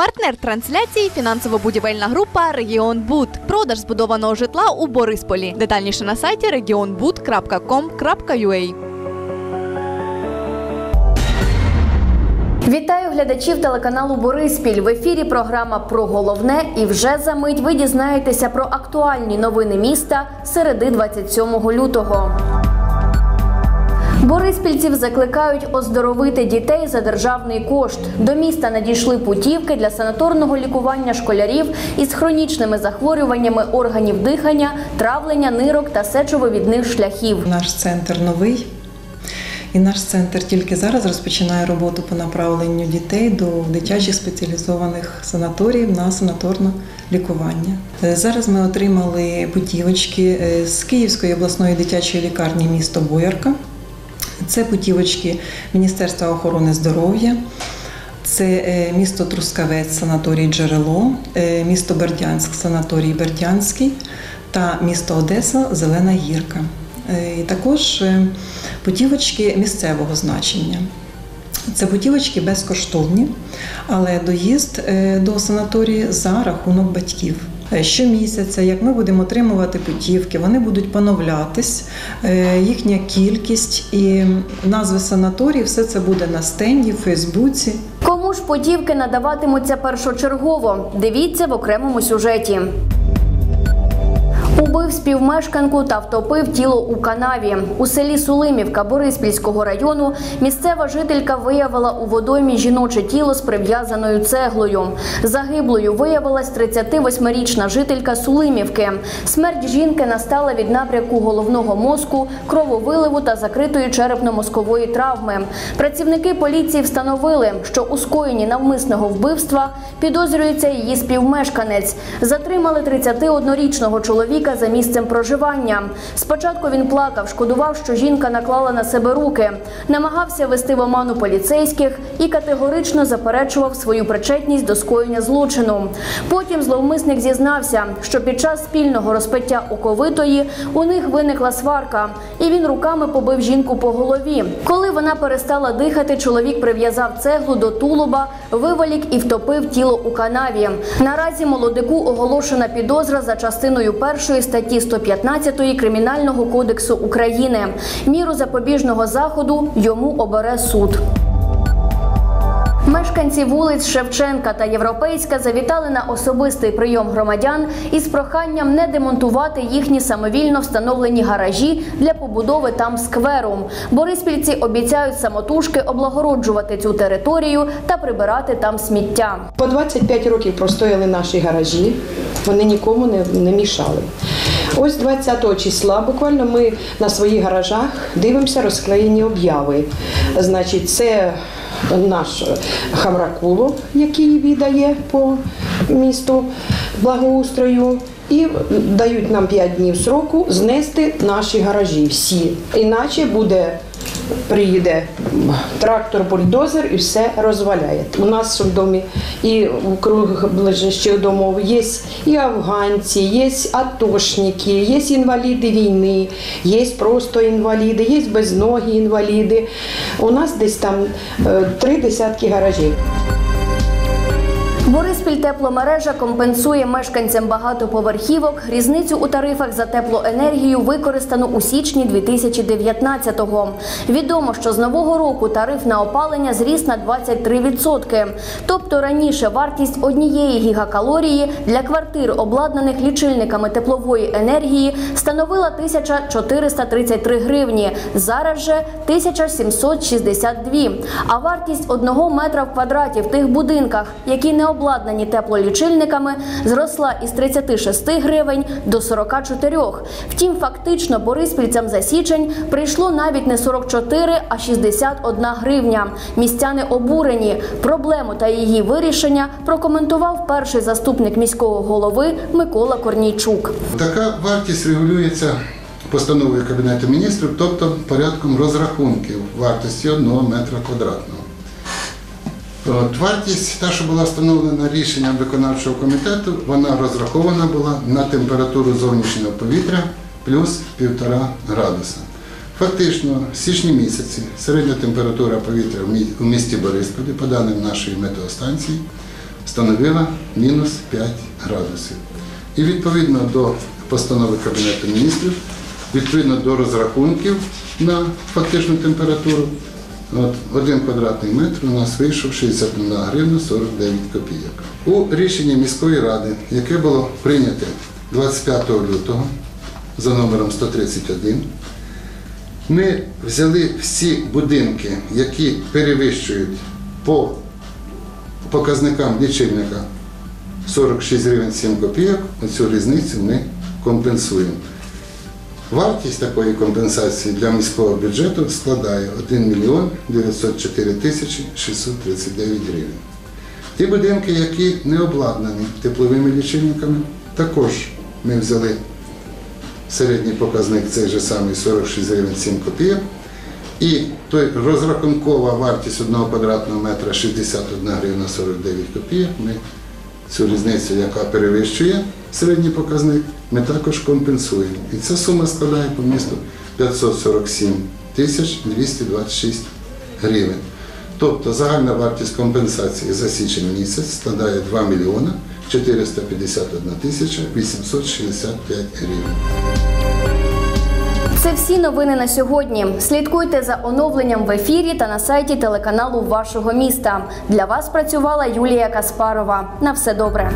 Партнер трансляції фінансово-будівельна група Регіон Буд. Продаж збудованого житла у Борисполі. Детальніше на сайті regionbud.com.ua. Вітаю глядачів телеканалу Бориспіль. В ефірі програма про головне. І вже за мить ви дізнаєтеся про актуальні новини міста середи 27 лютого. Бориспільців закликають оздоровити дітей за державний кошт. До міста надійшли путівки для санаторного лікування школярів із хронічними захворюваннями органів дихання, травлення нирок та сечовивідних шляхів. Наш центр новий. І наш центр тільки зараз розпочинає роботу по направленню дітей до дитячих спеціалізованих санаторіїв на санаторне лікування. Е, Зараз ми отримали путівочки е, з Київської обласної дитячої лікарні місто Боярка. Це путівочки Міністерства охорони здоров'я. Це е, місто Трускавець, санаторій Джерело, е, місто Бердянськ, санаторій Бердянський та місто Одеса Зелена Гірка. Е, І також путівочки місцевого значення. Це путівочки безкоштовні, але доїзд до санаторії за рахунок батьків. Е, Щомісяця, як ми будемо отримувати путівки, вони будуть поновлятись, е, їхня кількість і назви санаторії, все це буде на стенді, Фейсбуці. Кому ж путівки надаватимуться першочергово? Дивіться в окремому сюжеті. Убив співмешканку та втопив тіло у канаві. У селі Сулимівка Бориспільського району місцева жителька виявила у водоймі жіноче тіло з прив'язаною цеглою. Загиблою виявилась 38-річна жителька Сулимівки. Смерть жінки настала від напрямку головного мозку, крововиливу та закритої черепно-мозкової травми. Працівники поліції встановили, що у скоєнні навмисного вбивства підозрюється її співмешканець. Затримали 31-річного чоловіка за місцем проживання. Спочатку він плакав, шкодував, що жінка наклала на себе руки, намагався вести в оману поліцейських і категорично заперечував свою причетність до скоєння злочину. Потім зловмисник зізнався, що під час спільного розпиття оковитої у них виникла сварка, і він руками побив жінку по голові. Коли вона перестала дихати, чоловік прив'язав цеглу до тулуба, вивалік і втопив тіло у канаві. Наразі молодику оголошена підозра за частиною першої статті 115 Кримінального кодексу України. Міру запобіжного заходу йому обере суд. Мешканці вулиць Шевченка та Європейська завітали на особистий прийом громадян із проханням не демонтувати їхні самовільно встановлені гаражі для побудови там скверу. Бориспільці обіцяють самотужки облагороджувати цю територію та прибирати там сміття. По 25 років простояли наші гаражі, вони нікому не, не мішали. Ось 20 числа буквально ми на своїх гаражах дивимося розклеєні обяви. Значить, це наш хамракуло, який віддає по місту благоустрою. І дають нам 5 днів сроку знести наші гаражі всі. Іначе буде приїде трактор, бульдозер і все розваляє. У нас в домі і в круг ближчих домов є і афганці, є атошники, є інваліди війни, є просто інваліди, є безногі інваліди. У нас десь там е, три десятки гаражів. Бориспіль тепломережа компенсує мешканцям багатоповерхівок різницю у тарифах за теплоенергію, використану у січні 2019-го. Відомо, що з нового року тариф на опалення зріс на 23%. Тобто раніше вартість однієї гігакалорії для квартир, обладнаних лічильниками теплової енергії, становила 1433 гривні. Зараз же 1762. А вартість одного метра в квадраті в тих будинках, які не обладнані теплолічильниками, зросла із 36 гривень до 44. Втім, фактично бориспільцям за січень прийшло навіть не 44, а 61 гривня. Містяни обурені. Проблему та її вирішення прокоментував перший заступник міського голови Микола Корнійчук. Така вартість регулюється постановою Кабінету міністрів, тобто порядком розрахунків вартості одного метра квадратного. От, вартість, та, що була встановлена рішенням виконавчого комітету, вона розрахована була на температуру зовнішнього повітря плюс 1,5 градуса. Фактично, в січні місяці середня температура повітря у місті Борисполі, по даним нашої метеостанції, становила мінус 5 градусів. І відповідно до постанови Кабінету міністрів, відповідно до розрахунків на фактичну температуру, от, один квадратний метр у нас вийшов 61 гривна 49 копійок. У рішенні міської ради, яке було прийняте 25 лютого за номером 131, ми взяли всі будинки, які перевищують по показникам лічильника 46 гривень 7 копійок, оцю різницю ми компенсуємо. Вартість такої компенсації для міського бюджету складає 1 мільйон 904 тисячі 639 гривень. Ті будинки, які не обладнані тепловими лічильниками, також ми взяли середній показник цей же самий 46 гривень 7 копійок. І той розрахункова вартість одного квадратного метра 61 гривна 49 копійок. Ми цю різницю, яка перевищує середній показник, ми також компенсуємо. І ця сума складає по місту 547 тисяч 226 гривень. Тобто загальна вартість компенсації за січень місяць складає 2 мільйона 451 тисяча 865 гривень. Це всі новини на сьогодні. Слідкуйте за оновленням в ефірі та на сайті телеканалу вашого міста. Для вас працювала Юлія Каспарова. На все добре.